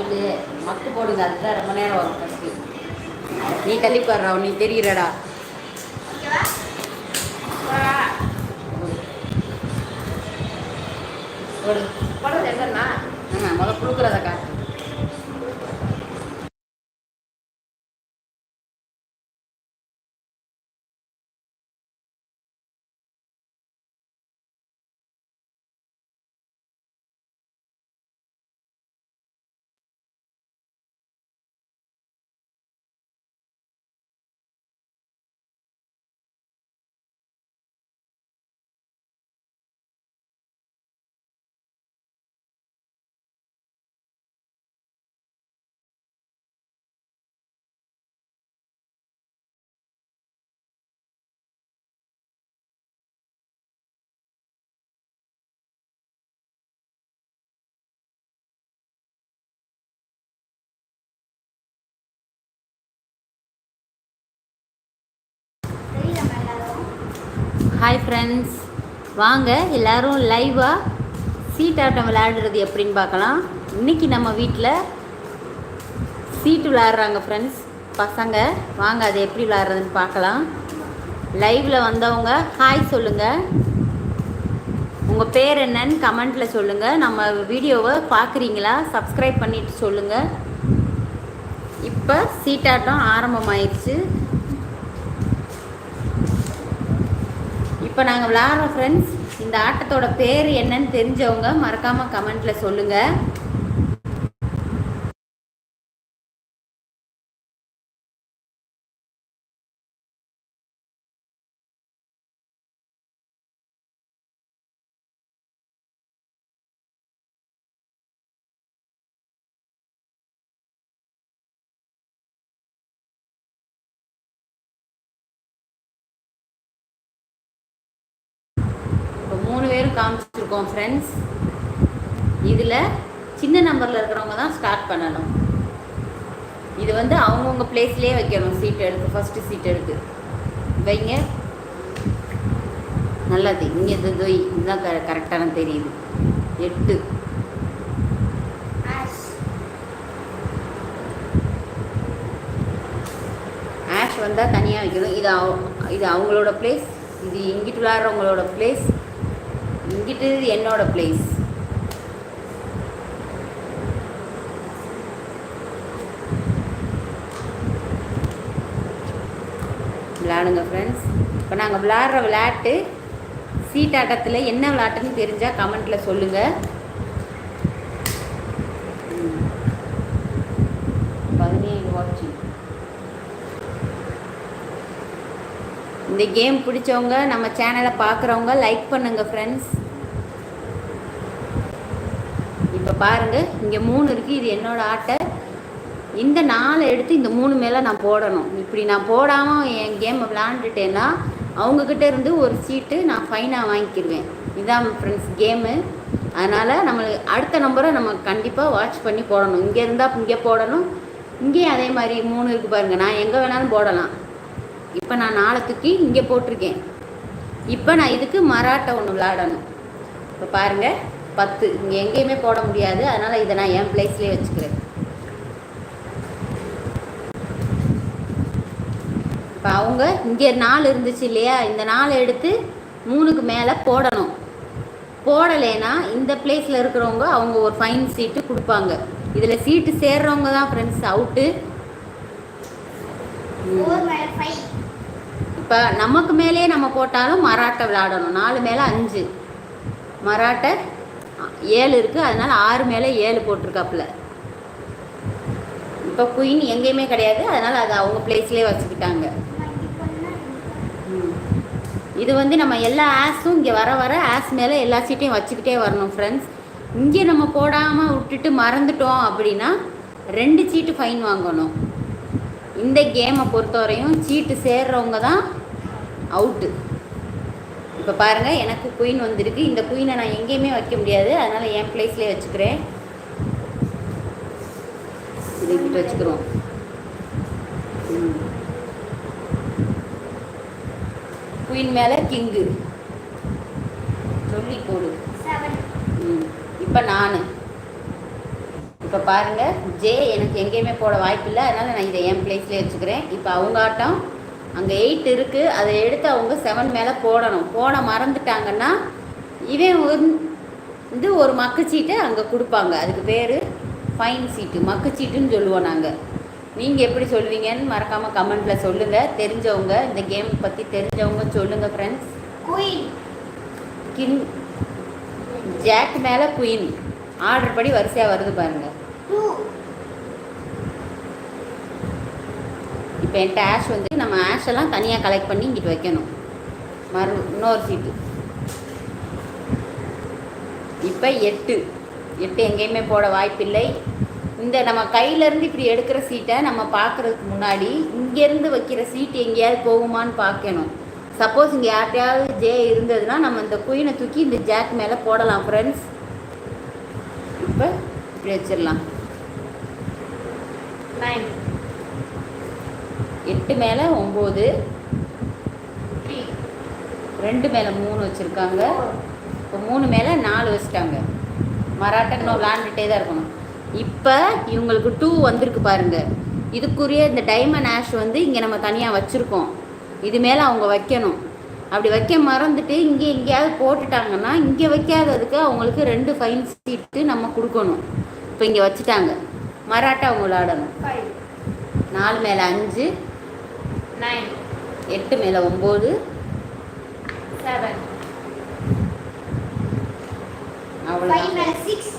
சொல்லு மக்கு போடுங்க அதுதான் ரொம்ப நேரம் வரும் ஃபஸ்ட்டு நீ தள்ளி போடுறா நீ தெரிகிறடா போடு. போடுறது என்னன்னா ஆ முதல்ல கொடுக்குறதக்கா ஹாய் ஃப்ரெண்ட்ஸ் வாங்க எல்லோரும் லைவாக சீட்டாட்டம் விளையாடுறது எப்படின்னு பார்க்கலாம். இன்னைக்கு நம்ம வீட்டில் சீட்டு விளையாடுறாங்க ஃப்ரெண்ட்ஸ் பசங்க வாங்க அது எப்படி விளையாடுறதுன்னு பார்க்கலாம். லைவில் வந்தவங்க ஹாய் சொல்லுங்கள் உங்கள் பேர் என்னன்னு கமெண்ட்டில் சொல்லுங்கள் நம்ம வீடியோவை பார்க்குறீங்களா? சப்ஸ்கிரைப் பண்ணிட்டு சொல்லுங்கள் இப்போ சீட்டாட்டம் ஆரம்பமாயிடுச்சு இப்போ நாங்கள் விளாட்றோம் ஃப்ரெண்ட்ஸ் இந்த ஆட்டத்தோட பேர் என்னன்னு தெரிஞ்சவங்க மறக்காமல் கமெண்ட்டில் சொல்லுங்கள் பேரும் காமிச்சிருக்கோம் ஃப்ரெண்ட்ஸ் இதில் சின்ன நம்பரில் இருக்கிறவங்க தான் ஸ்டார்ட் பண்ணணும். இது வந்து அவங்கவுங்க பிளேஸ்லேயே வைக்கணும் சீட் எடுத்து ஃபஸ்ட்டு சீட் எடுத்து. வைங்க. நல்லது. இங்கே இது இது இதுதான் க கரெக்டான தெரியுது. எட்டு. ஆஷ் ஆஷ் வந்தால் தனியாக வைக்கணும். இது இது அவங்களோட பிளேஸ் இது இங்கிட்டு விளாட்றவங்களோட பிளேஸ் இங்கிட்டு என்னோட பிளேஸ் விளாடுங்க ஃப்ரெண்ட்ஸ் இப்போ நாங்கள் விளாட்ற விளையாட்டு சீட்டாட்டத்தில் என்ன விளையாட்டுன்னு தெரிஞ்சால் கமெண்ட்டில் சொல்லுங்கள் பதினேழு வாட்சிங் இந்த கேம் பிடிச்சவங்க நம்ம சேனலை பார்க்குறவங்க லைக் பண்ணுங்கள் ஃப்ரெண்ட்ஸ் பாருங்கள் இங்கே மூணு இருக்குது இது என்னோடய ஆட்டை. இந்த நாளை எடுத்து இந்த மூணு மேலே நான் போடணும். இப்படி நான் போடாமல் என் கேமை விளாண்டுட்டேன்னா அவங்கக்கிட்ட இருந்து ஒரு சீட்டு நான் ஃபைனாக வாங்கிக்கிடுவேன் இதான் ஃப்ரெண்ட்ஸ் கேமு அதனால் நம்மளுக்கு அடுத்த நம்பரை நம்ம கண்டிப்பாக வாட்ச் பண்ணி போடணும். இங்கே இருந்தால் இங்கே போடணும். இங்கேயும் அதே மாதிரி மூணு இருக்குது பாருங்கள் நான் எங்கே வேணாலும் போடலாம். இப்போ நான் நாளை தூக்கி இங்கே போட்டிருக்கேன். இப்போ நான் இதுக்கு மராட்டை ஒன்று விளாடணும் இப்போ பாருங்கள் பத்து இங்கே எங்கேயுமே போட முடியாது. அதனால் இதை நான் என் பிளேஸ்லேயே வச்சுக்கிறேன். இப்போ அவங்க இங்கே நாலு இருந்துச்சு இல்லையா? இந்த நாலு எடுத்து மூணுக்கு மேலே போடணும். போடலைன்னா இந்த பிளேஸில் இருக்கிறவங்க அவங்க ஒரு ஃபைன் சீட்டு கொடுப்பாங்க. இதில் சீட்டு சேர்றவங்க தான் ஃப்ரெண்ட்ஸ் அவுட்டு இப்போ நமக்கு மேலேயே நம்ம போட்டாலும் மராட்டை விளையாடணும். நாலு மேலே அஞ்சு. மராட்டை ஏழு இருக்குது அதனால் ஆறு மேலே ஏழு போட்டிருக்காப்புல. இப்போ குயின் எங்கேயுமே கிடையாது அதனால் அது அவங்க பிளேஸ்லேயே வச்சுக்கிட்டாங்க. இது வந்து நம்ம எல்லா ஆஸும் இங்கே வர வர ஆஸ் மேலே எல்லா சீட்டையும் வச்சுக்கிட்டே வரணும் ஃப்ரெண்ட்ஸ் இங்கே நம்ம போடாமல் விட்டுட்டு மறந்துட்டோம் அப்படின்னா ரெண்டு சீட்டு ஃபைன் வாங்கணும். இந்த கேமை பொறுத்தவரையும் சீட்டு சேர்றவங்க தான் அவுட்டு இப்போ பாருங்கள் எனக்கு குயின் வந்திருக்கு. இந்த குயினை நான் எங்கேயுமே வைக்க முடியாது. அதனால் என் பிளேஸ்லேயே வச்சுக்கிறேன். இது கிட்ட வச்சுக்கிறோம். குயின் மேலே கிங்கு சொல்லி போடு. ம். இப்போ நான். இப்போ பாருங்கள் ஜே எனக்கு எங்கேயுமே போட வாய்ப்பில்லை. அதனால் நான் இதை என் பிளேஸ்லேயே வச்சுக்கிறேன். இப்போ அவங்க ஆட்டம். அங்கே எயிட் இருக்குது அதை எடுத்து அவங்க செவன் மேலே போடணும். போட மறந்துட்டாங்கன்னா இவன் வந்து ஒரு மக்கு சீட்டை அங்கே கொடுப்பாங்க. அதுக்கு பேர் ஃபைன் சீட்டு மக்கு சீட்டுன்னு சொல்லுவோம் நாங்கள் நீங்கள் எப்படி சொல்லுவீங்கன்னு மறக்காமல் கமெண்ட்டில் சொல்லுங்கள் தெரிஞ்சவங்க இந்த கேம் பற்றி தெரிஞ்சவங்க சொல்லுங்கள் ஃப்ரெண்ட்ஸ் குயின் கிங் ஜாக் மேலே குயின் ஆர்டர் படி வரிசையாக வருது பாருங்கள் இப்போ என்கிட்ட ஆஷ் வந்து நம்ம ஆஷ் எல்லாம் தனியாக கலெக்ட் பண்ணி இங்கிட்டு வைக்கணும். மறு இன்னொரு சீட்டு இப்போ எட்டு. எட்டு எங்கேயுமே போட வாய்ப்பில்லை. இந்த நம்ம கையிலேருந்து இப்படி எடுக்கிற சீட்டை நம்ம பார்க்குறதுக்கு முன்னாடி இங்கேருந்து வைக்கிற சீட்டு எங்கேயாவது போகுமான்னு பார்க்கணும். சப்போஸ் இங்கே யார்கிட்டயாவது ஜே இருந்ததுன்னா நம்ம இந்த குயினை தூக்கி இந்த ஜாக் மேலே போடலாம் ஃப்ரெண்ட்ஸ் இப்போ இப்படி வச்சிடலாம். நைன் எட்டு மேலே ஒம்பது ரெண்டு மேலே மூணு வச்சுருக்காங்க. இப்போ மூணு மேலே நாலு வச்சுட்டாங்க. மராட்டை இன்னும் விளாண்டுட்டே தான் இருக்கணும். இப்போ இவங்களுக்கு டூ வந்திருக்கு பாருங்க. இதுக்குரிய இந்த டைமண்ட் ஆஷ் வந்து இங்கே நம்ம தனியாக வச்சுருக்கோம். இது மேலே அவங்க வைக்கணும். அப்படி வைக்க மறந்துட்டு இங்கே எங்கேயாவது போட்டுட்டாங்கன்னா இங்கே வைக்காததுக்கு அவங்களுக்கு ரெண்டு ஃபைன் சீட்டு நம்ம கொடுக்கணும். இப்போ இங்கே வச்சுட்டாங்க. மராட்டா அவங்க விளாடணும் நாலு மேலே அஞ்சு நைன் எட்டு மேலே ஒம்பது. செவன் ஃபைவ் மேலே சிக்ஸ்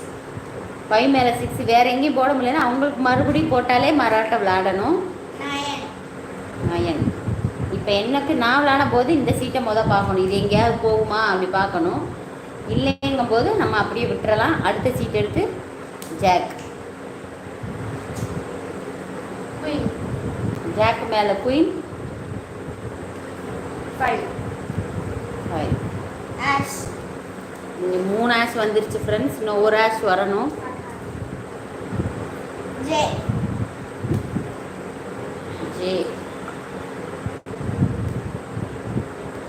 ஃபைவ் மேலே சிக்ஸ் வேற எங்கேயும் போட முடியலன்னா அவங்களுக்கு மறுபடியும் போட்டாலே மராட்டை விளாடணும். நயன் இப்போ எனக்கு நான் விளாட போது இந்த சீட்டை மொதல் பார்க்கணும். இது எங்கேயாவது போகுமா? அப்படி பார்க்கணும். இல்லைங்கும் போது நம்ம அப்படியே விட்டுறலாம். அடுத்த சீட் எடுத்து ஜாக் ஜாக் மேலே குயின் ஃபைவ் ஃபைவ் ஆஷ் இங்கே மூணு ஆஷ் வந்துருச்சு ஃப்ரெண்ட்ஸ் இன்னும் ஒரு ஆஷ் வரணும். ஜே ஜே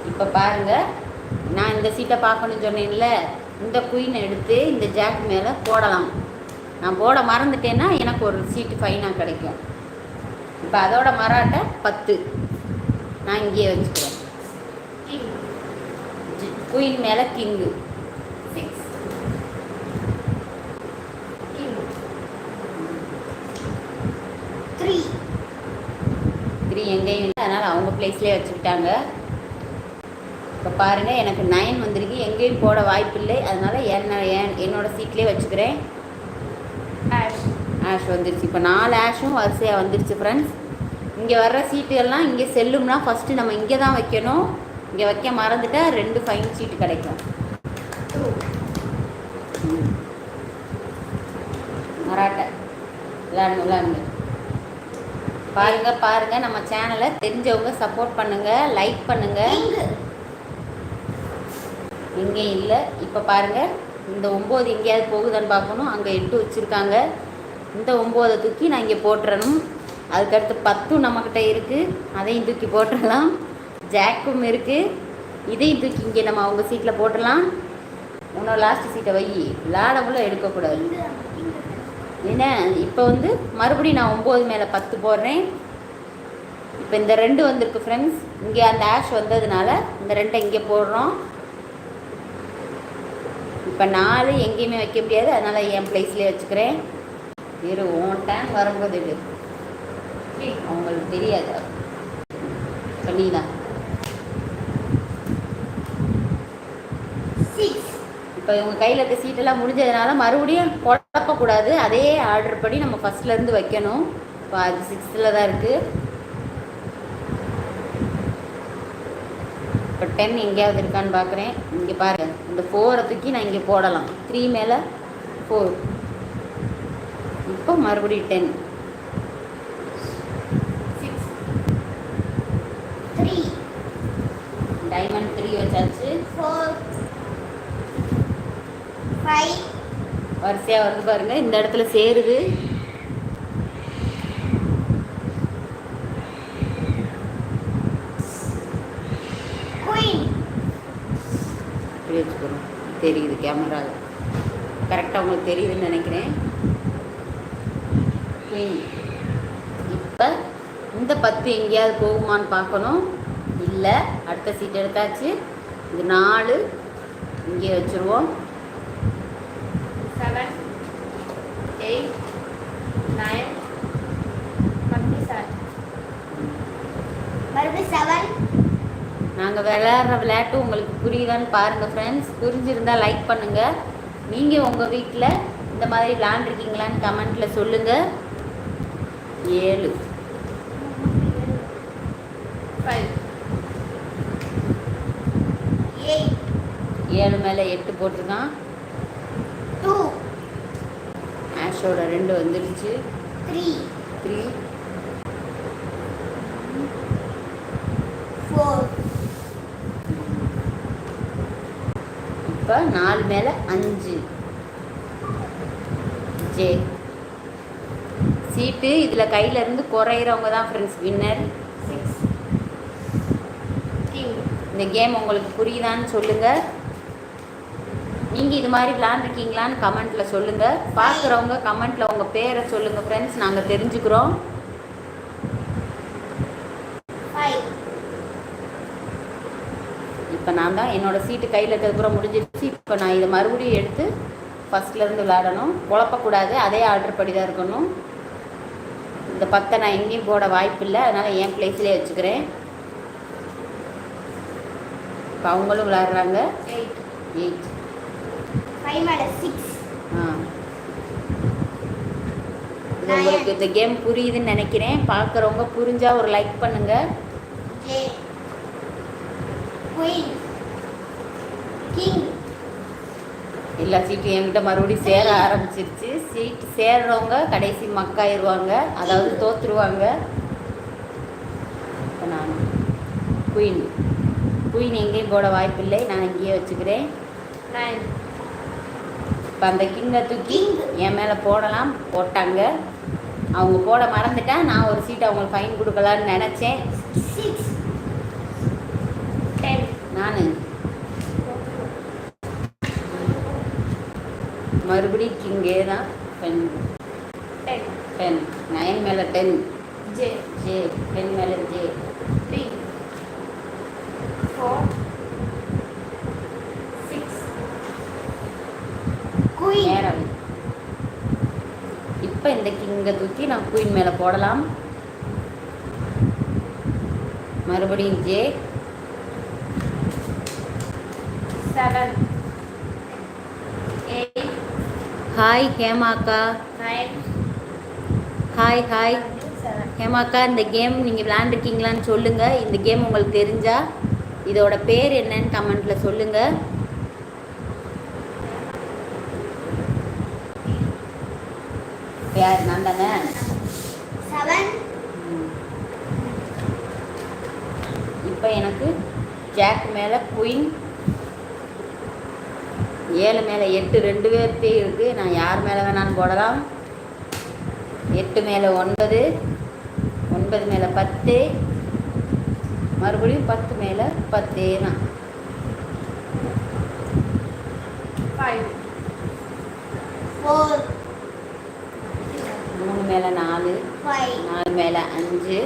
இப்போ பாருங்க. நான் இந்த சீட்டை பார்க்கணும்னு சொன்னேன்ல. இந்த குயின் எடுத்து இந்த ஜாக் மேலே போடலாம். நான் போட மறந்துட்டேன்னா எனக்கு ஒரு சீட்டு ஃபைனாக கிடைக்கும். இப்போ அதோட மராட்டை பத்து. நான் இங்கேயே வச்சுக்கிறேன். குயின் மேலே கிங்கு. த்ரீ த்ரீ எங்கேயும் இல்லை. அதனால் அவங்க பிளேஸ்லேயே வச்சுக்கிட்டாங்க. இப்போ பாருங்கள் எனக்கு நைன் வந்திருக்கு. எங்கேயும் போட வாய்ப்பில்லை அதனால் என்ன என் என்னோட சீட்லேயே வச்சுக்கிறேன். ஆஷ் ஆஷ் வந்துருச்சு. இப்போ நாலு ஆஷும் வரிசையாக வந்துருச்சு ஃப்ரெண்ட்ஸ் இங்கே வர்ற சீட்டு எல்லாம் இங்கே செல்லும்னா ஃபஸ்ட்டு நம்ம இங்கே தான் வைக்கணும். இங்கே வைக்க மறந்துட்டா ரெண்டு ஃபைன் சீட்டு கிடைக்கும். மராட்டை. விளாடுங்க விளாடுங்க பாருங்க பாருங்க நம்ம சேனலை தெரிஞ்சவங்க சப்போர்ட் பண்ணுங்க லைக் பண்ணுங்க. கிங் எங்கேயும் இல்லை. இப்போ பாருங்க இந்த ஒம்பது எங்கேயாவது போகுதான்னு பார்க்கணும். அங்கே எட்டு வச்சுருக்காங்க. இந்த ஒம்போதை தூக்கி நான் இங்கே போட்டுறணும். அதுக்கடுத்து பத்தும் நம்மக்கிட்ட இருக்குது அதையும் தூக்கி போட்டுடலாம் ஜாக்கும் இருக்குது இதையும் தூக்கி இங்கே நம்ம அவங்க சீட்டில் போட்டுடலாம். உன்னோட லாஸ்ட் சீட்டை வை. விளாடவுள்ள எடுக்கக்கூடாது. என்ன? இப்போ வந்து மறுபடியும் நான் ஒம்பது மேலே பத்து போடுறேன். இப்போ இந்த ரெண்டு வந்திருக்கு ஃப்ரெண்ட்ஸ் இங்கே அந்த ஆஷ் வந்ததுனால இந்த ரெண்டை இங்கே போடுறோம். இப்போ நாலு எங்கேயுமே வைக்க முடியாது. அதனால் என் பிளேஸ்லேயே வச்சுக்கிறேன். இரு ஓன் டைம் வரும்போது இது அவங்களுக்கு தெரியாது. பண்ணிதான் நீ தான் சிக்ஸ் இப்போ உங்கள் கையில் இருக்க சீட்டெல்லாம் முடிஞ்சதுனால மறுபடியும் குழப்பக்கூடாது. அதே ஆர்டர் படி நம்ம ஃபஸ்ட்லேருந்து வைக்கணும். இப்போ அது சிக்ஸ்த்தில் தான் இருக்குது இப்போ டென் எங்கேயாவது இருக்கான்னு பார்க்குறேன் இங்கே பாருங்கள் இந்த ஃபோரை தூக்கி நான் இங்கே போடலாம். த்ரீ மேலே ஃபோர் இப்போ மறுபடியும் ten six three diamond three வச்சாச்சு. ஃபோர் ஃபைவ் வரிசையாக வந்து பாருங்க. இந்த இடத்துல சேருது. வச்சுக்கிறோம் தெரியுது கேமராவில் கரெக்டாக உங்களுக்கு தெரியுதுன்னு நினைக்கிறேன். இப்போ இந்த பத்து எங்கேயாவது போகுமான்னு பார்க்கணும். இல்லை அடுத்த சீட் எடுத்தாச்சு. இது நாலு. இங்கே வச்சுருவோம். நாங்கள் விளையாடுற விளையாட்டு உங்களுக்கு புரியுதான்னு பாருங்கள் ஃப்ரெண்ட்ஸ் புரிஞ்சிருந்தா லைக் பண்ணுங்கள் நீங்கள் உங்கள் வீட்டில் இந்த மாதிரி விளையாண்டுருக்கீங்களான்னு கமெண்ட்டில் சொல்லுங்கள் ஏழு. ஏழு மேலே எட்டு போட்டிருக்கான். ஆஷோட ரெண்டு வந்துடுச்சு த்ரீ த்ரீ ஃபோர் இப்போ நாலு மேலே அஞ்சு. ஜே. சீட்டு இதில் கையில இருந்து குறையிறவங்க தான் ஃப்ரெண்ட்ஸ் வின்னர் இந்த கேம் உங்களுக்கு புரியுதான்னு சொல்லுங்கள் நீங்கள் இது மாதிரி விளாண்டுருக்கீங்களான்னு கமெண்ட்டில் சொல்லுங்கள் பார்க்குறவங்க கமெண்ட்டில் உங்கள் பேரை சொல்லுங்கள் ஃப்ரெண்ட்ஸ் நாங்கள் தெரிஞ்சுக்கிறோம் ஃபைவ் இப்போ நான் தான் என்னோட சீட்டு கையில் இருக்கிறதுக்குறம் முடிஞ்சிருச்சு. இப்போ நான் இதை மறுபடியும் எடுத்து ஃபஸ்ட்லேருந்து விளாடணும் குழப்பக்கூடாது. அதே ஆர்டர் படி தான் இருக்கணும். இந்த பத்தை நான் எங்கேயும் போட வாய்ப்பு இல்லை. அதனால் என் பிளேஸ்லேயே வச்சுக்கிறேன். இப்போ அவங்களும் விளாடுறாங்க எயிட் எயிட் ஃபைவ் மேலே சிக்ஸ் ஆ. உங்களுக்கு இந்த கேம் புரியுதுன்னு நினைக்கிறேன். பார்க்குறவங்க புரிஞ்சா ஒரு லைக் பண்ணுங்கள் குயின் கிங் எல்லா சீட்டும் என்கிட்ட மறுபடியும் சேர ஆரம்பிச்சிருச்சு. சீட் சேர்றவங்க கடைசி மக்காயிருவாங்க. அதாவது தோத்துருவாங்க. இப்போ நான் குயின் குயின் எங்கேயும் போட வாய்ப்பில்லை. நான் இங்கேயே வச்சுக்கிறேன். இப்போ அந்த கிங்கை தூக்கி என் மேலே போடலாம். போட்டாங்க. அவங்க போட மறந்துட்டா நான் ஒரு சீட் அவங்களுக்கு ஃபைன் கொடுக்கலான்னு நினச்சேன். நான். மறுபடியும் கிங்கே தான் டென் டென் டென் நைன் மேலே டென் ஜே ஜே டென் மேலே J three four six queen நேரம். இப்போ இந்த கிங்கை தூக்கி நான் குயின் மேலே போடலாம். மறுபடியும் ஜே செவன் எயிட் ஹாய் ஹேமாக்கா. நைன் ஹாய் ஹாய் ஹேமாக்கா இந்த கேம் நீங்கள் விளாண்டுருக்கீங்களான்னு சொல்லுங்கள் இந்த கேம் உங்களுக்கு தெரிஞ்சா இதோட பேர் என்னன்னு கமெண்ட்டில் சொல்லுங்கள் யார் நான் தானே? இப்போ எனக்கு ஜாக் மேலே குயின் ஏழு மேலே எட்டு ரெண்டு பேர்த்தே இருக்குது நான் யார் மேலே வேணாலும் போடலாம். எட்டு மேலே ஒன்பது ஒன்பது மேலே பத்து மறுபடியும் பத்து மேலே பத்தே தான். மூணு மேலே நாலு நாலு மேலே அஞ்சு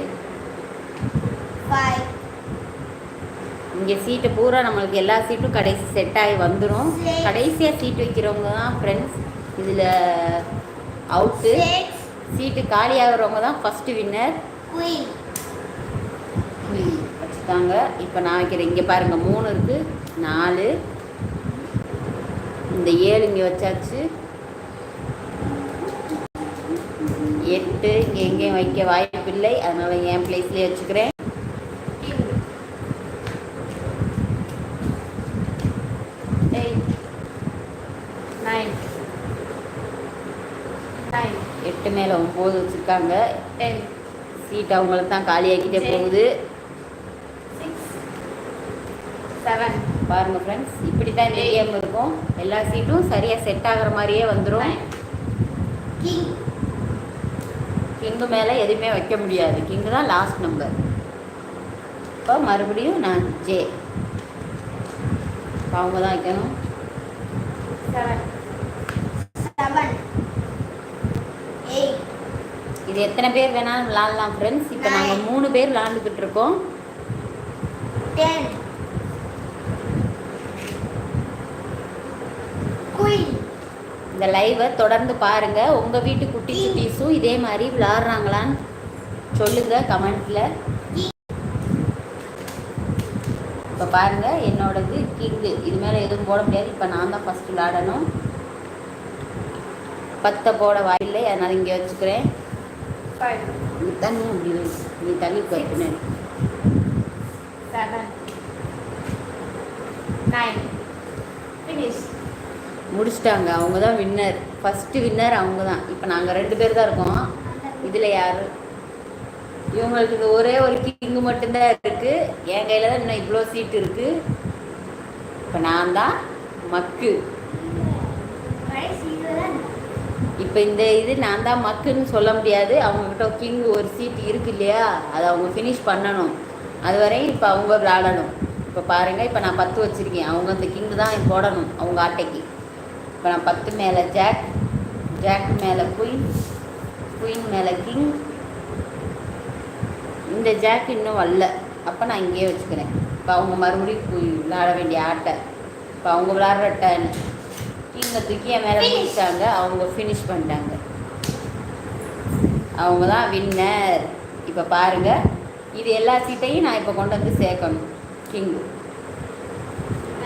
இங்கே சீட்டு பூரா நம்மளுக்கு எல்லா சீட்டும் கடைசி செட் ஆகி வந்துடும். கடைசியாக சீட் வைக்கிறவங்க தான் ஃப்ரெண்ட்ஸ் இதில் அவுட்டு சீட்டு காலி ஆகுறவங்க தான் ஃபஸ்ட்டு வின்னர் வச்சுட்டாங்க. இப்போ நான் வைக்கிறேன். இங்கே பாருங்கள் மூணு இருக்குது நாலு. இந்த ஏழு இங்கே வச்சாச்சு. எட்டு இங்கே எங்கேயும் வைக்க வாய்ப்பில்லை. அதனால் என் பிளேஸ்லேயே வச்சுக்கிறேன் கிங் எயிட் நைன் நைன் எட்டு ஒம்பது வச்சுருக்காங்க. சீட் அவங்களுக்கு தான் காலியாக்கிட்டே போகுது. சிக்ஸ் செவன் பாருங்கள் ஃப்ரெண்ட்ஸ் இப்படி தான் இந்த கேம் இருக்கும். எல்லா சீட்டும் சரியாக செட் ஆகுற மாதிரியே வந்துடும் கிங் கிங்கு மேலே எதுவுமே வைக்க முடியாது. கிங்கு தான் லாஸ்ட் நம்பர் இப்போ மறுபடியும் நான் ஜே அவங்க தான் வைக்கணும். செவன் செவன் எயிட் இது எத்தனை பேர் வேணாலும் விளாட்லாம் ஃப்ரெண்ட்ஸ் இப்போ நாங்கள் மூணு பேர் விளாண்டுக்கிட்டு இருக்கோம். இந்த லைவை தொடர்ந்து பாருங்க. உங்க வீட்டு குட்டி குட்டீஸும் இதே மாதிரி விளாட்றாங்களான்னு சொல்லுங்க கமெண்ட்ல. இப்போ பாருங்க என்னோடது கிங்கு இது மேலே எதுவும் போட முடியாது. இப்போ நான் தான் ஃபர்ஸ்ட் விளாடணும். பத்தை போட வாயில்லை அதனால இங்கே வச்சுக்கிறேன். தண்ணி அப்படி. நீ உட்காரு பின்னாடி. முடிச்சிட்டாங்க. அவங்க தான் வின்னர் ஃபஸ்ட்டு வின்னர் அவங்க தான் இப்போ நாங்கள் ரெண்டு பேர் தான் இருக்கோம். இதில் யார்? இவங்களுக்கு இது ஒரே ஒரு கிங்கு மட்டும்தான் இருக்குது என் கையில் தான் இன்னும் இவ்வளோ சீட் இருக்குது இப்போ நான் தான் மக்கு இப்போ இந்த இது நான் தான் மக்குன்னு சொல்ல முடியாது. அவங்கக்கிட்ட கிங் ஒரு சீட் இருக்கு இல்லையா? அதை அவங்க ஃபினிஷ் பண்ணணும். அது வரையும் இப்போ அவங்க விளாடணும் இப்போ பாருங்கள் இப்போ நான் பத்து வச்சுருக்கேன். அவங்க அந்த கிங்கு தான் போடணும் அவங்க ஆட்டைக்கு. இப்போ நான் பத்து மேலே ஜாக் ஜாக் மேலே குயின் குயின் மேலே கிங் இந்த ஜாக் இன்னும் வரல. அப்போ நான் இங்கேயே வச்சுக்கிறேன். இப்போ அவங்க மறுபடியும் போய் விளாட வேண்டிய ஆட்டை. இப்போ அவங்க விளாட்ற டர்ன் கிங்கை தூக்கி என் மேலே பிடிச்சாங்க அவங்க ஃபினிஷ் பண்ணிட்டாங்க. அவங்க தான் வின்னர் இப்போ பாருங்க. இது எல்லா சீட்டையும் நான் இப்போ கொண்டு வந்து சேர்க்கணும். கிங்கு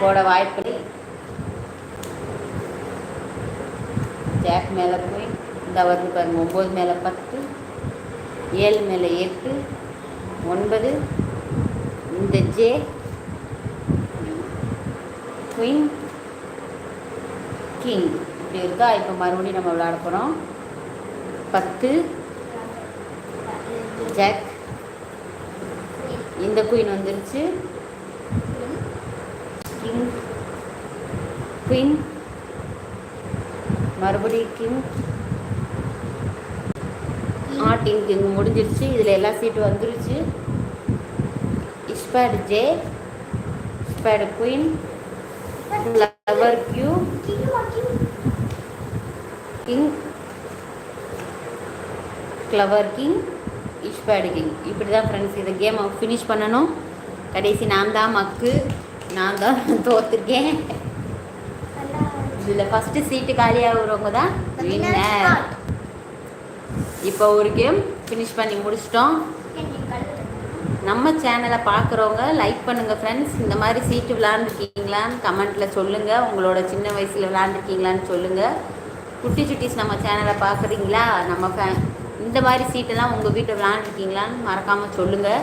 போட வாய்ப்பு ஜாக் மேலே போய் இந்த வருது பாருங்க ஒம்பது மேலே பத்து ஏழு மேலே எட்டு ஒன்பது இந்த ஜே குயின் கிங் இப்படி இருக்கா இப்போ மறுபடியும் நம்ம விளையாட போகிறோம் பத்து. ஜாக் இந்த குயின் வந்துருச்சு. கிங் குயின் மறுபடியும் கிங் ஆட்டிங் கிங் முடிஞ்சிருச்சு. இதில் எல்லா சீட்டும் வந்துருச்சு. Spade J spade queen lower Q king clover king spade king இப்படி தான் ஃப்ரெண்ட்ஸ் இந்த கேமை ஃபினிஷ் பண்ணணும். கடைசி நான் தான் மக்கு நான் தான் தோத்துருக்கேன். இதில் ஃபஸ்ட்டு சீட்டு காலியாகிறவங்க தான் வின்னர் இப்போ ஒரு கேம் ஃபினிஷ் பண்ணி முடிச்சிட்டோம். நம்ம சேனலை பார்க்குறவங்க லைக் பண்ணுங்கள் ஃப்ரெண்ட்ஸ் இந்த மாதிரி சீட்டு விளாண்டுருக்கீங்களான்னு கமெண்ட்டில் சொல்லுங்கள் உங்களோட சின்ன வயசில் விளாண்டுருக்கீங்களான்னு சொல்லுங்கள் குட்டி சுட்டிஸ் நம்ம சேனலை பார்க்குறீங்களா நம்ம ஃபே இந்த மாதிரி சீட்டெல்லாம் உங்கள் வீட்டில் விளாண்டுருக்கீங்களான்னு மறக்காமல் சொல்லுங்கள்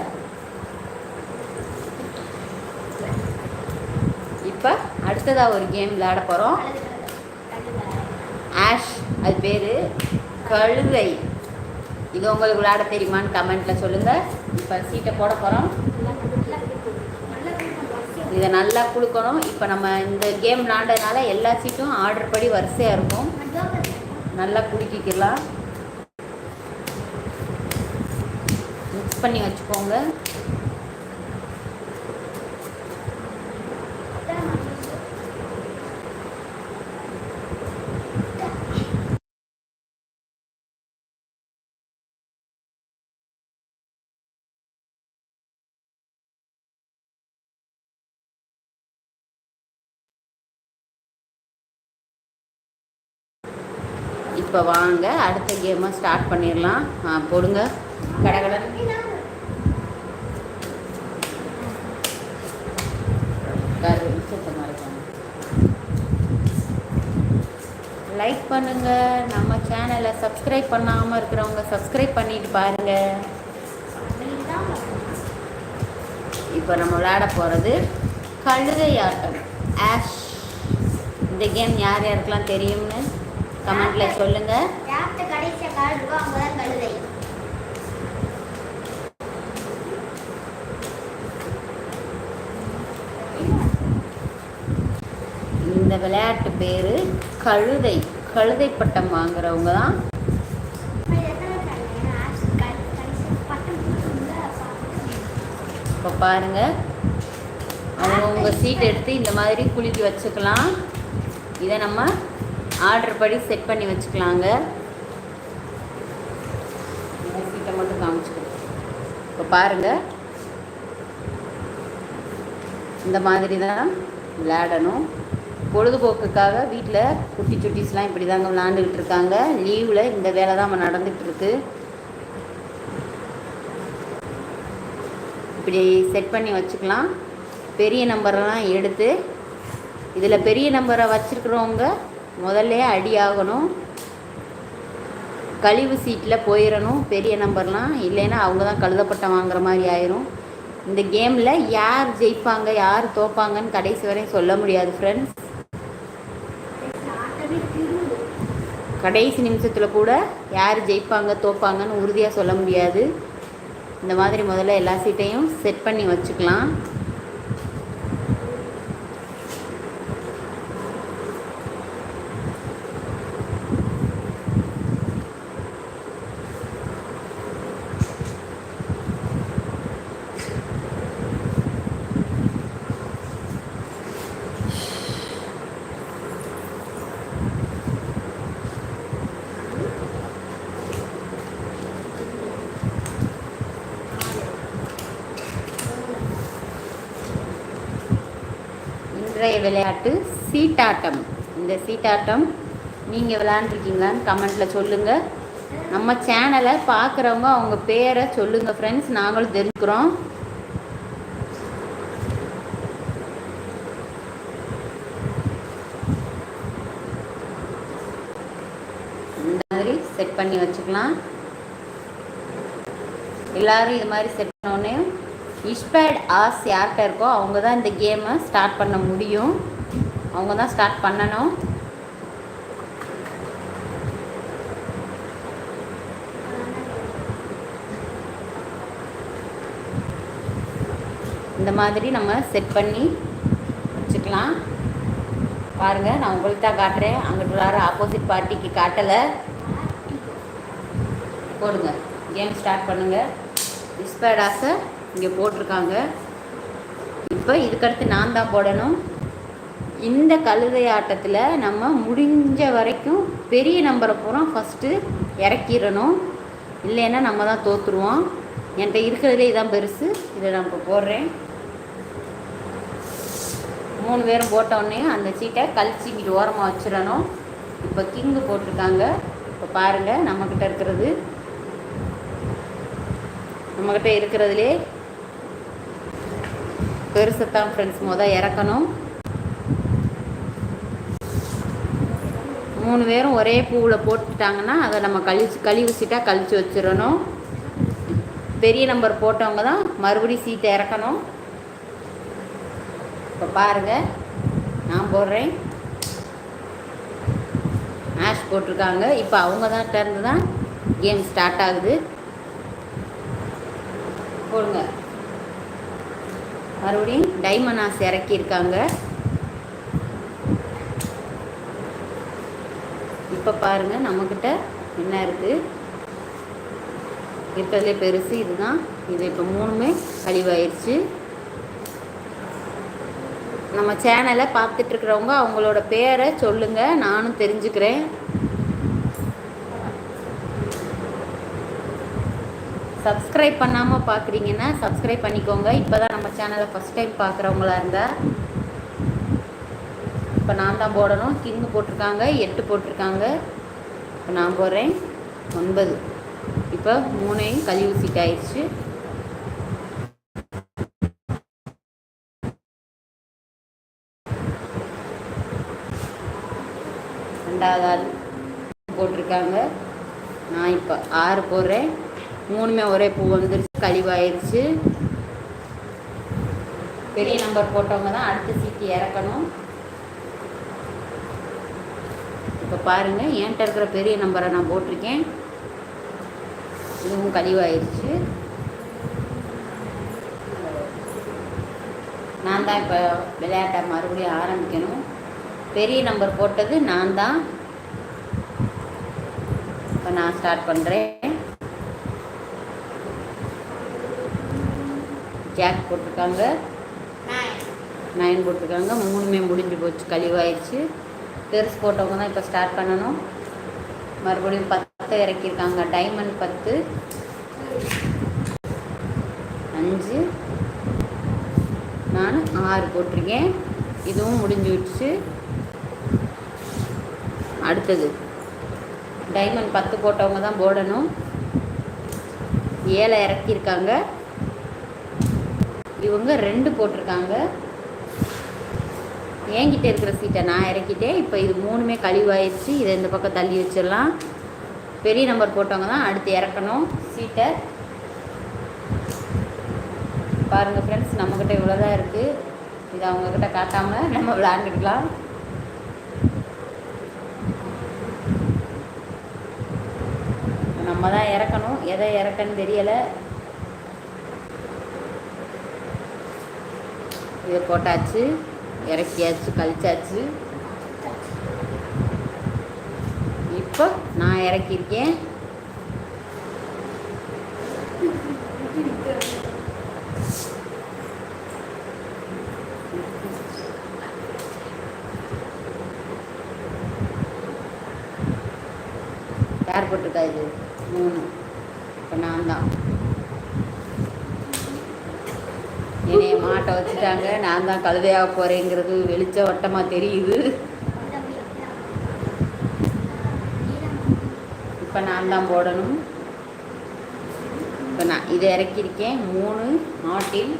இப்போ அடுத்ததாக ஒரு கேம் விளையாட போகிறோம் ஆஷ் அது பேர் கழுதை. இது உங்களுக்கு விளையாட தெரியுமான்னு கமெண்ட்டில் சொல்லுங்கள் இப்போ சீட்டை போட போகிறோம் இதை நல்லா கொடுக்கணும் இப்போ நம்ம இந்த கேம் விளாண்டதுனால எல்லா சீட்டும் ஆர்டர் படி வரிசையாக இருக்கும். நல்லா குலுக்கிக்கலாம். மிக்ஸ் பண்ணி வச்சுக்கோங்க. இப்போ வாங்க அடுத்த கேமை ஸ்டார்ட் பண்ணிடலாம். ஆ போடுங்க. கடகடன் லைக் பண்ணுங்க. நம்ம சேனலை சப்ஸ்கிரைப் பண்ணாமல் இருக்கிறவங்க சப்ஸ்கிரைப் பண்ணிட்டு பாருங்க. இப்போ நம்ம விளையாட போகிறது கழுதை ஆட்டம் ஆஷ் இந்த கேம் யார் யாருக்கெல்லாம் தெரியும்னு? கமெண்ட்ல சொல்லுங்க. இந்த விளையாட்டு பேர் கழுதை. கழுதை பட்டம் வாங்குறவங்க தான். இப்போ பாருங்க. அவங்கவுங்க சீட் எடுத்து இந்த மாதிரி குலுக்கி வச்சுக்கலாம். இதை நம்ம ஆர்டர் படி செட் பண்ணி வச்சுக்கலாங்க. சீட்டை மட்டும் காமிச்சுக்கிறேன் இப்போ பாருங்கள் இந்த மாதிரி தான் விளையாடணும். பொழுதுபோக்குக்காக வீட்டில் குட்டி சுட்டிஸ்லாம் இப்படி தாங்க விளாண்டுக்கிட்டு இருக்காங்க. லீவில் இந்த வேலை தான் நடந்துகிட்ருக்கு இப்படி செட் பண்ணி வச்சுக்கலாம். பெரிய நம்பரெல்லாம் எடுத்து இதில் பெரிய நம்பரை வச்சுருக்கிறவங்க முதல்ல அடி ஆகணும். கழிவு சீட்டில் போயிடணும் பெரிய நம்பர்லாம் இல்லைன்னா அவங்க தான் கழுதப்பட்டம் வாங்குற மாதிரி ஆயிரும். இந்த கேமில் யார் ஜெயிப்பாங்க யார் தோப்பாங்கன்னு கடைசி வரையும் சொல்ல முடியாது ஃப்ரெண்ட்ஸ் கடைசி நிமிஷத்தில் கூட யார் ஜெயிப்பாங்க தோப்பாங்கன்னு உறுதியாக சொல்ல முடியாது. இந்த மாதிரி முதல்ல எல்லா சீட்டையும் செட் பண்ணி வச்சுக்கலாம். விளையாட்டு சீட்டாட்டம். இந்த சீட்டாட்டம் நீங்கள் விளையாண்டுருக்கீங்களான்னு கமெண்ட்டில் சொல்லுங்கள் நம்ம சேனலை பார்க்குறவங்க அவங்க பேரை சொல்லுங்கள் ஃப்ரெண்ட்ஸ் நாங்களும் தெரிஞ்சுக்கிறோம். இந்த மாதிரி செட் பண்ணி வச்சுக்கலாம். எல்லாரும் இது மாதிரி செட் பண்ணோடனே இஷ்பேட் ஆஸ் யார்கிட்ட இருக்கோ அவங்க தான் இந்த கேமை ஸ்டார்ட் பண்ண முடியும். அவங்க தான் ஸ்டார்ட் பண்ணணும். இந்த மாதிரி நம்ம செட் பண்ணி வச்சுக்கலாம். பாருங்கள் நான் உங்களுக்கு தான் காட்டுறேன். அங்கிட்டு உள்ளார ஆப்போசிட் பார்ட்டிக்கு காட்டலை. போடுங்க. கேம் ஸ்டார்ட் பண்ணுங்கள் டிஸ்பேடாஸை இங்கே போட்டிருக்காங்க. இப்போ இதுக்கடுத்து நான் தான் போடணும். இந்த கழுதை ஆட்டத்தில் நம்ம முடிஞ்ச வரைக்கும் பெரிய நம்பரை பூரா ஃபஸ்ட்டு இறக்கிடணும். இல்லைன்னா நம்ம தான் தோற்றுருவோம் என்கிட்ட இருக்கிறதுலே இதான் பெருசு. இதை நான் இப்போ போடுறேன். மூணு பேரும் போட்டோடனே அந்த சீட்டை கழிச்சு இப்படி ஓரமாக வச்சிடணும். இப்போ கிங்கு போட்டிருக்காங்க. இப்போ பாருங்கள் நம்மக்கிட்ட இருக்கிறது. நம்மக்கிட்ட இருக்கிறதுலே பெருசத்தான் ஃப்ரெண்ட்ஸ் மொதல் இறக்கணும். மூணு பேரும் ஒரே பூவில் போட்டுட்டாங்கன்னா அதை நம்ம கழிச்சு கழிவு சீட்டாக கழிச்சு வச்சிடணும். பெரிய நம்பர் போட்டவங்க தான் மறுபடியும் சீட்டை இறக்கணும். இப்போ பாருங்கள் நான் போடுறேன். ஆஷ் போட்டிருக்காங்க. இப்போ அவங்க தான் டர்ந்து தான் கேம் ஸ்டார்ட் ஆகுது. போடுங்க. மறுபடியும் டைமண்ட் இறக்கியிருக்காங்க. இப்போ பாருங்கள் நம்மக்கிட்ட என்ன இருக்குது இருக்கிறதுலே பெருசு இதுதான். இது இப்போ மூணுமே கழிவாயிருச்சு. நம்ம சேனலை பார்த்துட்ருக்குறவங்க அவங்களோட பேரை சொல்லுங்கள் நானும் தெரிஞ்சுக்கிறேன். சப்ஸ்கிரைப் பண்ணாமல் பார்க்குறீங்கன்னா சப்ஸ்கிரைப் பண்ணிக்கோங்க. இப்போ தான் நம்ம சேனலை ஃபஸ்ட் டைம் பார்க்குறவங்களா இருந்தால் இப்போ நான் தான் போடணும். கிங்கு போட்டிருக்காங்க எட்டு போட்டிருக்காங்க. இப்போ நான் போடுறேன். ஒன்பது. இப்போ மூணையும் கழிவு சீட் ஆயிடுச்சு ரெண்டாவது ஆள் போட்டிருக்காங்க. நான் இப்போ ஆறு போடுறேன். மூணுமே ஒரே பூ வந்துருச்சு கழிவாயிருச்சு. பெரிய நம்பர் போட்டவங்க தான் அடுத்த சீட்டு இறக்கணும். இப்போ பாருங்கள் என்கிட்ட இருக்கிற பெரிய நம்பரை நான் போட்டிருக்கேன். இதுவும் கழிவாயிருச்சு. நான் தான் இப்போ விளையாட்டை மறுபடியும் ஆரம்பிக்கணும். பெரிய நம்பர் போட்டது நான் தான். இப்போ நான் ஸ்டார்ட் பண்ணுறேன் கேக் போட்டிருக்காங்க. நைன் போட்டிருக்காங்க. மூணுமே முடிஞ்சு போச்சு கழிவாயிடுச்சு. பெருசு போட்டவங்க தான் இப்போ ஸ்டார்ட் பண்ணணும். மறுபடியும் பத்து இறக்கியிருக்காங்க. டைமண்ட் பத்து. அஞ்சு. நான் ஆறு போட்டிருக்கேன். இதுவும் முடிஞ்சு விட்டுச்சு அடுத்தது. டைமண்ட் பத்து போட்டவங்க தான் போடணும். ஏழை இறக்கியிருக்காங்க. இவங்க ரெண்டு போட்டிருக்காங்க. என்கிட்ட இருக்கிற சீட்டை நான் இறக்கிட்டேன். இப்போ இது மூணுமே கழிவாயிடுச்சு. இதை இந்த பக்கம் தள்ளி வச்சிடலாம். பெரிய நம்பர் போட்டவங்க தான் அடுத்து இறக்கணும் சீட்டை. பாருங்கள் ஃப்ரெண்ட்ஸ் நம்மக்கிட்ட இவ்வளோ தான் இருக்குது இது அவங்கக்கிட்ட காட்டாமல் நம்ம விளாண்டுக்கலாம் நம்ம தான் இறக்கணும். எதை இறக்கன்னு தெரியலை. இதை போட்டாச்சு இறக்கியாச்சு கழிச்சாச்சு. இப்போ நான் இறக்கியிருக்கேன். யார் போட்டிருக்கா இது? மூணு. இப்போ நான் தான். மாட்டை வச்சுட்டாங்க. நான் தான் கழுதையாக போகிறேங்கிறது வெளிச்ச வட்டமாக தெரியுது. இப்போ நான் தான் போடணும். இப்போ நான் இதை இறக்கியிருக்கேன். மூணு ஆட்டில்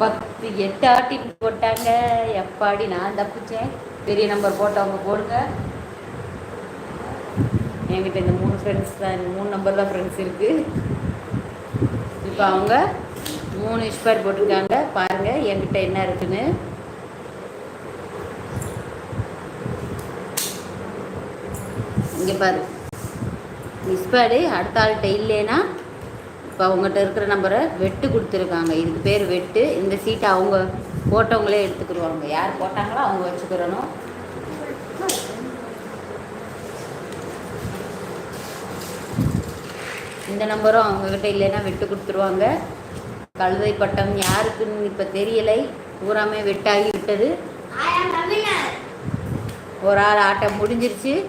பத்து எட்டு ஆட்டில் போட்டாங்க. எப்பாடி நான் தப்பிச்சேன். பெரிய நம்பர் போட்டவங்க போடுங்க. என்கிட்ட இந்த மூணு ஃப்ரெண்ட்ஸ் தான் மூணு நம்பர் தான் ஃப்ரெண்ட்ஸ் இருக்குது இப்போ அவங்க மூணு இஷ்பேர் போட்டிருக்காங்க. பாருங்கள் என்கிட்ட என்ன இருக்குன்னு. இங்கே பாரு. மிஸ்பேடு அடுத்த ஆள்கிட்ட இல்லைன்னா இப்போ அவங்ககிட்ட இருக்கிற நம்பரை வெட்டு கொடுத்துருக்காங்க. இதுக்கு பேர் வெட்டு. இந்த சீட்டை அவங்க போட்டவங்களே எடுத்துக்கிடுவாங்க. யார் போட்டாங்களோ அவங்க வச்சுக்கிறணும் இந்த நம்பரும் அவங்கக்கிட்ட இல்லைன்னா வெட்டு கொடுத்துருவாங்க. கழுதை பட்டம் யாருக்குன்னு இப்போ தெரியலை. பூராமே வெட்டாகி விட்டது ஒரு ஆள் ஆட்டம் முடிஞ்சிருச்சு.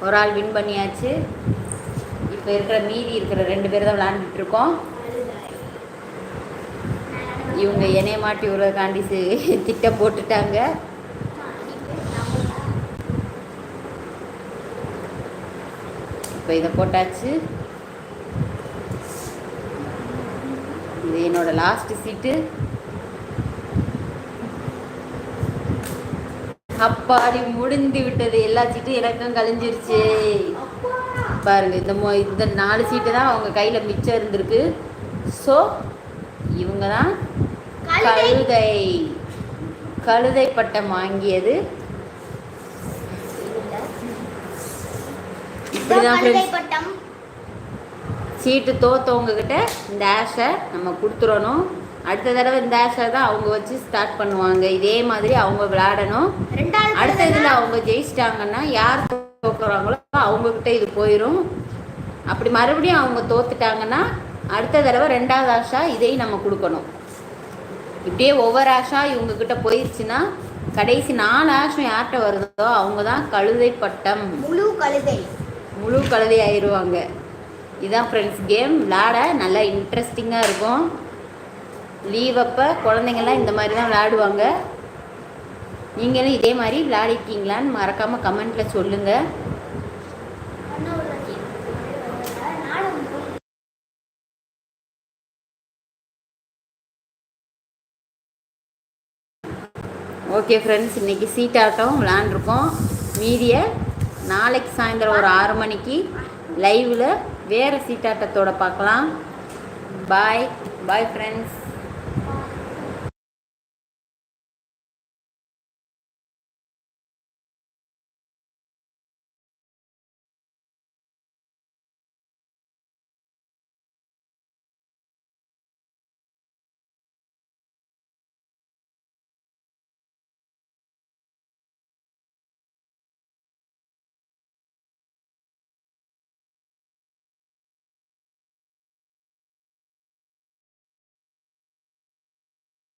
ஒரு ஆள் வின் பண்ணியாச்சு. இப்போ இருக்கிற மீதி இருக்கிற ரெண்டு பேர் தான் விளாண்டுட்டு இருக்கோம். இவங்க என்னைய மாட்டி சி- திட்டம் போட்டுட்டாங்க. இப்போ இதை போட்டாச்சு. இது என்னோட லாஸ்ட் சீட்டு அப்பாடி முடிந்து விட்டது. எல்லா சீட்டும் எனக்கும் கழிஞ்சிருச்சு. பாருங்க இந்த மொ இந்த நாலு சீட்டு தான் அவங்க கையில் மிச்சம் இருந்திருக்கு. ஸோ இவங்க தான் கழுதை கழுதை பட்டம் வாங்கியது இப்படிதான் சீட்டு தோத்தவங்க கிட்ட இந்த ஆஷை நம்ம கொடுத்துடணும் அடுத்த தடவை இந்த ஆஷை தான் அவங்க வச்சு ஸ்டார்ட் பண்ணுவாங்க. இதே மாதிரி அவங்க விளையாடணும். ரெண்டாவது அடுத்த இதில் அவங்க ஜெயிச்சிட்டாங்கன்னா யார் தோக்குறாங்களோ அவங்கக்கிட்ட இது போயிடும் அப்படி மறுபடியும் அவங்க தோத்துட்டாங்கன்னா அடுத்த தடவை ரெண்டாவது ஆஷா இதையும் நம்ம கொடுக்கணும். இப்படியே ஒவ்வொரு ஆஷா இவங்கக்கிட்ட போயிடுச்சுன்னா கடைசி நாலு ஆஷம் யார்கிட்ட வருதோ அவங்க தான் கழுதை பட்டம் முழு கழுதை. முழு கழுதை ஆயிடுவாங்க இதுதான் ஃப்ரெண்ட்ஸ் கேம் விளாட நல்லா இன்ட்ரெஸ்டிங்காக இருக்கும். லீவ் அப்போ குழந்தைங்கள்லாம் இந்த மாதிரி தான் விளாடுவாங்க நீங்களும் இதே மாதிரி விளையாடிருக்கீங்களான்னு மறக்காமல் கமெண்ட்டில் சொல்லுங்கள் ஓகே ஃப்ரெண்ட்ஸ் இன்றைக்கி சீட்டாட்டம் விளாண்டுருக்கோம் மீதியை நாளைக்கு சாயந்தரம் ஒரு ஆறு மணிக்கு லைவில் வேறு சீட்டாட்டத்தோட பார்க்கலாம். பாய் பாய் ஃப்ரெண்ட்ஸ்